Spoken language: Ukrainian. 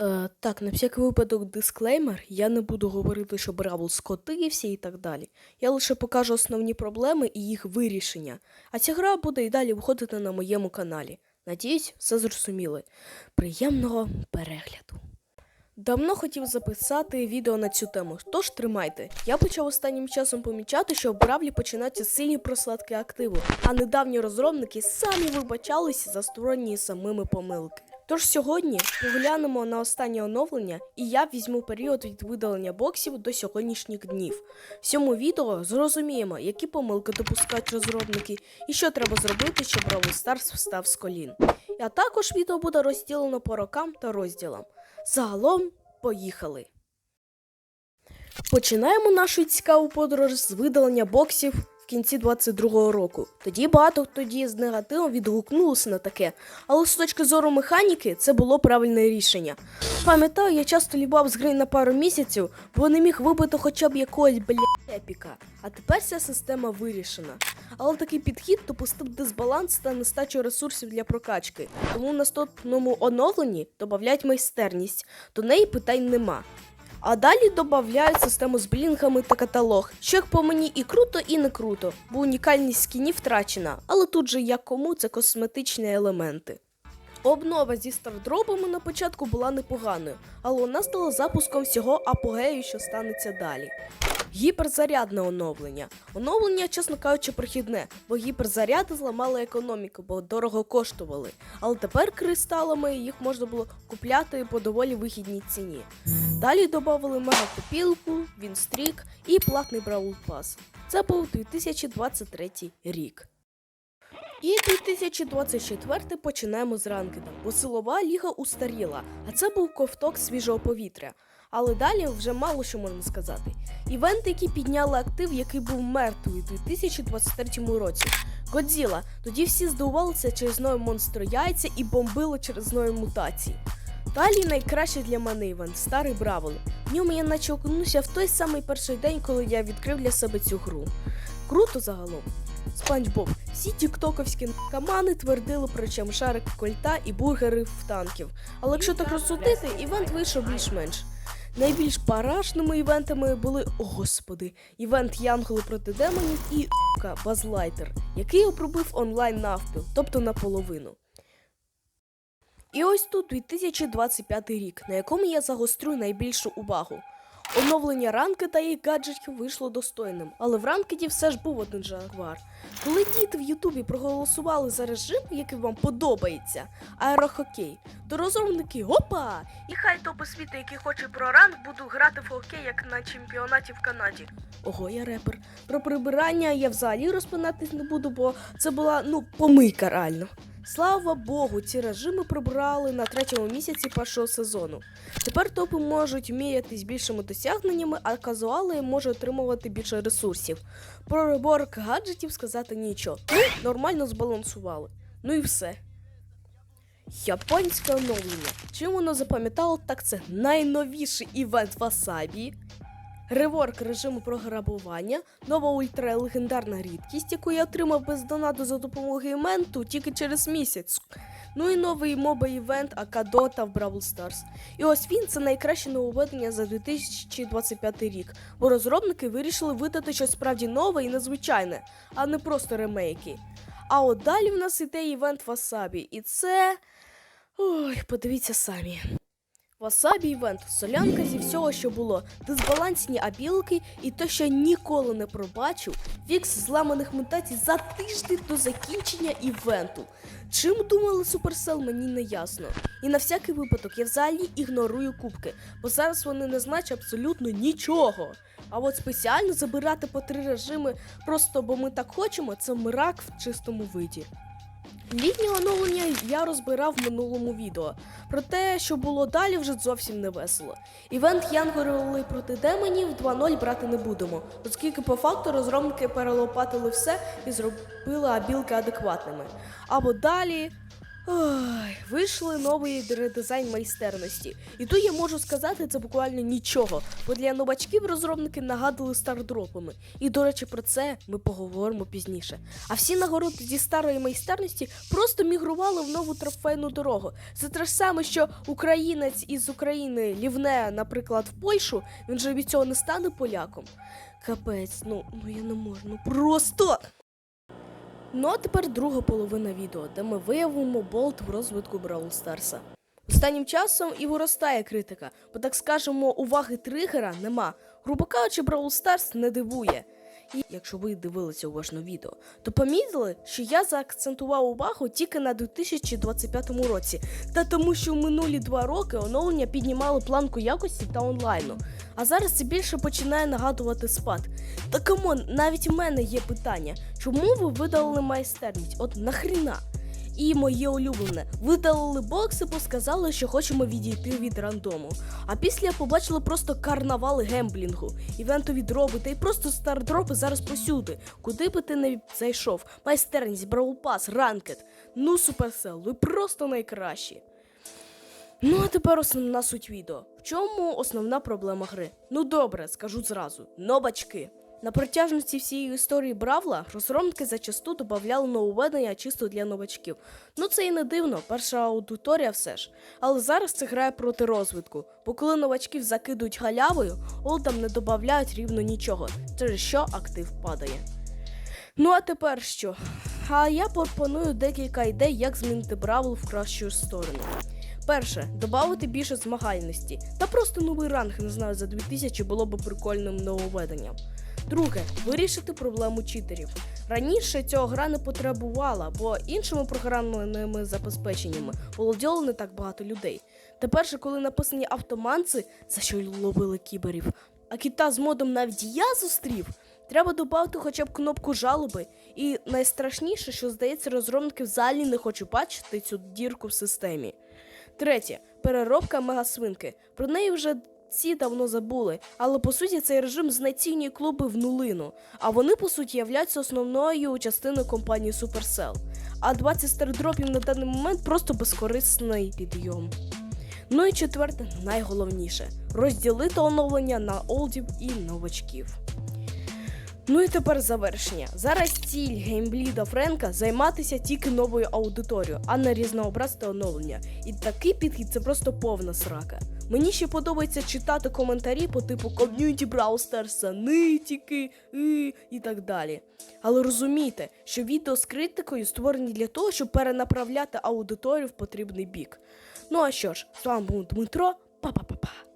Е, так, на всякий випадок дисклеймер. Я не буду говорити, що Бравл скотився і так далі. Я лише покажу основні проблеми і їх вирішення. А ця гра буде і далі виходити на моєму каналі. Надіюсь, все зрозуміли. Приємного перегляду. Давно хотів записати відео на цю тему, тож тримайте. Я почав останнім часом помічати, що в Бравлі починаються сильні просладки активу, а недавні розробники самі вибачалися за створені самими помилки. Тож сьогодні поглянемо на останнє оновлення, і я візьму період від видалення боксів до сьогоднішніх днів. В цьому відео зрозуміємо, які помилки допускають розробники і що треба зробити, щоб Бравл Старс встав з колін. А також відео буде розділено по рокам та розділам. Загалом, поїхали. Починаємо нашу цікаву подорож з видалення боксів кінці 22-го року. Тоді багато хто тоді з негативом відгукнулося на таке, але з точки зору механіки це було правильне рішення. Пам'ятаю, я часто лібав з гри на пару місяців, бо не міг вибити хоча б якогось бля епіка. А тепер ця система вирішена. Але такий підхід допустив дисбаланс та нестачу ресурсів для прокачки. Тому в наступному оновленні додають майстерність, до неї питань нема. А далі додають систему з блінгами та каталог, що як по мені і круто, і не круто, бо унікальність скінів втрачена, але тут же як кому це косметичні елементи. Обнова зі стардропами на початку була непоганою, але вона стала запуском всього апогею, що станеться далі. Гіперзарядне оновлення. Оновлення, чесно кажучи, прохідне, бо гіперзаряди зламали економіку, бо дорого коштували. Але тепер кристалами їх можна було купляти по доволі вигідній ціні. Далі додали мегакопілку, Вінстрік і платний Браул Пас. Це був 2023 рік. І 2024 починаємо з ранкеда, бо силова ліга устаріла, а це був ковток свіжого повітря. Але далі вже мало що можна сказати. Івенти, які підняли актив, який був мертвий у 2023 році. Годзіла. Тоді всі здивувалися через нове монстро яйця і бомбили через нові мутації. Далі найкраще для мене івент старий Бравл. В ньому я наче окунувся в той самий перший день, коли я відкрив для себе цю гру. Круто загалом. Спанч Боб. Всі тіктоковські камани твердили про чемшарик кольта і бургери в танків. Але якщо так розсудити, івент вийшов більш-менш. Найбільш парашними івентами були, о господи, івент Янголи проти демонів і Базлайтер, який опробив онлайн навпіл, тобто наполовину. І ось тут 2025 рік, на якому я загострю найбільшу увагу. Оновлення ранки та їх гаджетів вийшло достойним, але в ранкеті все ж був один жагвар. Коли діти в Ютубі проголосували за режим, який вам подобається, аерохокей, то розробники гопа! І хай топи світу, які хоче про ранг, буду грати в хокей, як на чемпіонаті в Канаді. Ого, я репер. Про прибирання я взагалі розпинатись не буду, бо це була ну помийка реально. Слава Богу, ці режими прибрали на третьому місяці першого сезону. Тепер топи можуть мірятись більшими досягненнями, а казуали можуть отримувати більше ресурсів. Про реборк гаджетів сказати нічого. Ну, нормально збалансували. Ну і все. Японське оновлення. Чим воно запам'ятало, так це найновіший івент Васабі. Реворк режиму програбування, нова ультралегендарна рідкість, яку я отримав без донату за допомогою івенту тільки через місяць. Ну і новий моба івент АК Дота в Бравл Старс. І ось він це найкраще нововведення за 2025 рік, бо розробники вирішили видати щось справді нове і незвичайне, а не просто ремейки. А от далі в нас іде івент Васабі, і це. Ой, подивіться самі. Васабі івент солянка зі всього, що було, дисбалансні абілки і те, що ніколи не пробачив, фікс зламаних мутацій за тиждень до закінчення івенту. Чим думали Supercell, мені не ясно. І на всякий випадок я взагалі ігнорую кубки, бо зараз вони не значать абсолютно нічого. А от спеціально забирати по три режими просто бо ми так хочемо, це мрак в чистому виді. Літнє оновлення я розбирав в минулому відео. Про те, що було далі, вже зовсім не весело. Івент Янгороли проти демонів 2.0 брати не будемо, оскільки по факту розробники перелопатили все і зробили абілки адекватними. Або далі. Ой, вийшли новий редизайн майстерності. І тут я можу сказати це буквально нічого, бо для новачків розробники нагадували стардропами. І, до речі, про це ми поговоримо пізніше. А всі нагороди зі старої майстерності просто мігрували в нову трофейну дорогу. Це те ж саме, що українець із України лівне, наприклад, в Польщу, він же від цього не стане поляком. Капець, ну, ну я не можу, ну просто. Ну а тепер друга половина відео, де ми виявимо болт в розвитку Бравл Старса. Останнім часом і виростає критика, бо так скажемо, уваги тригера нема. Грубо кажучи, Бравл Старс не дивує. І якщо ви дивилися уважно відео, то помітили, що я заакцентував увагу тільки на 2025 році, та тому, що в минулі два роки оновлення піднімали планку якості та онлайну. А зараз це більше починає нагадувати спад. Та камон, навіть у мене є питання, чому ви видалили майстерність? От нахріна? І моє улюблене, видалили бокси, бо сказали, що хочемо відійти від рандому. А після побачили просто карнавали гемблінгу, івентові дроби та й просто стардропи зараз посюди. Куди би ти не зайшов? Майстерність, браулпас, ранкет. Ну, суперсел, ви просто найкращі. Ну а тепер основна суть відео. В чому основна проблема гри? Ну добре, скажу зразу. Новачки. На протяжності всієї історії Бравла розробники зачасту додавали нововведення чисто для новачків. Ну це і не дивно, перша аудиторія все ж. Але зараз це грає проти розвитку, бо коли новачків закидують халявою, олдам не додають рівно нічого, через що актив падає. Ну а тепер що? А я пропоную декілька ідей, як змінити Бравл в кращу сторону. Перше, додати більше змагальності. Та просто новий ранг, не знаю, за 2000 було б прикольним нововведенням. Друге, вирішити проблему читерів. Раніше цього гра не потребувала, бо іншими програмними забезпеченнями володіло не так багато людей. Тепер же, коли написані автоманці, за що ловили кіберів, а кіта з модом навіть я зустрів. Треба додати хоча б кнопку жалоби. І найстрашніше, що здається, розробники взагалі не хочуть бачити цю дірку в системі. Третє переробка мегасвинки. Про неї вже всі давно забули, але по суті цей режим знецінює клуби в нулину, а вони по суті являються основною частиною компанії Supercell. А 20 стардропів на даний момент просто безкорисний підйом. Ну і четверте, найголовніше розділити оновлення на олдів і новачків. Ну і тепер завершення. Зараз ціль геймбліда Френка займатися тільки новою аудиторією, а не різнообразити оновлення. І такий підхід це просто повна срака. Мені ще подобається читати коментарі по типу ком'юніті Старса, нитіки і, і так далі. Але розумійте, що відео з критикою створені для того, щоб перенаправляти аудиторію в потрібний бік. Ну а що ж, з вами був Дмитро, па-па-па-па.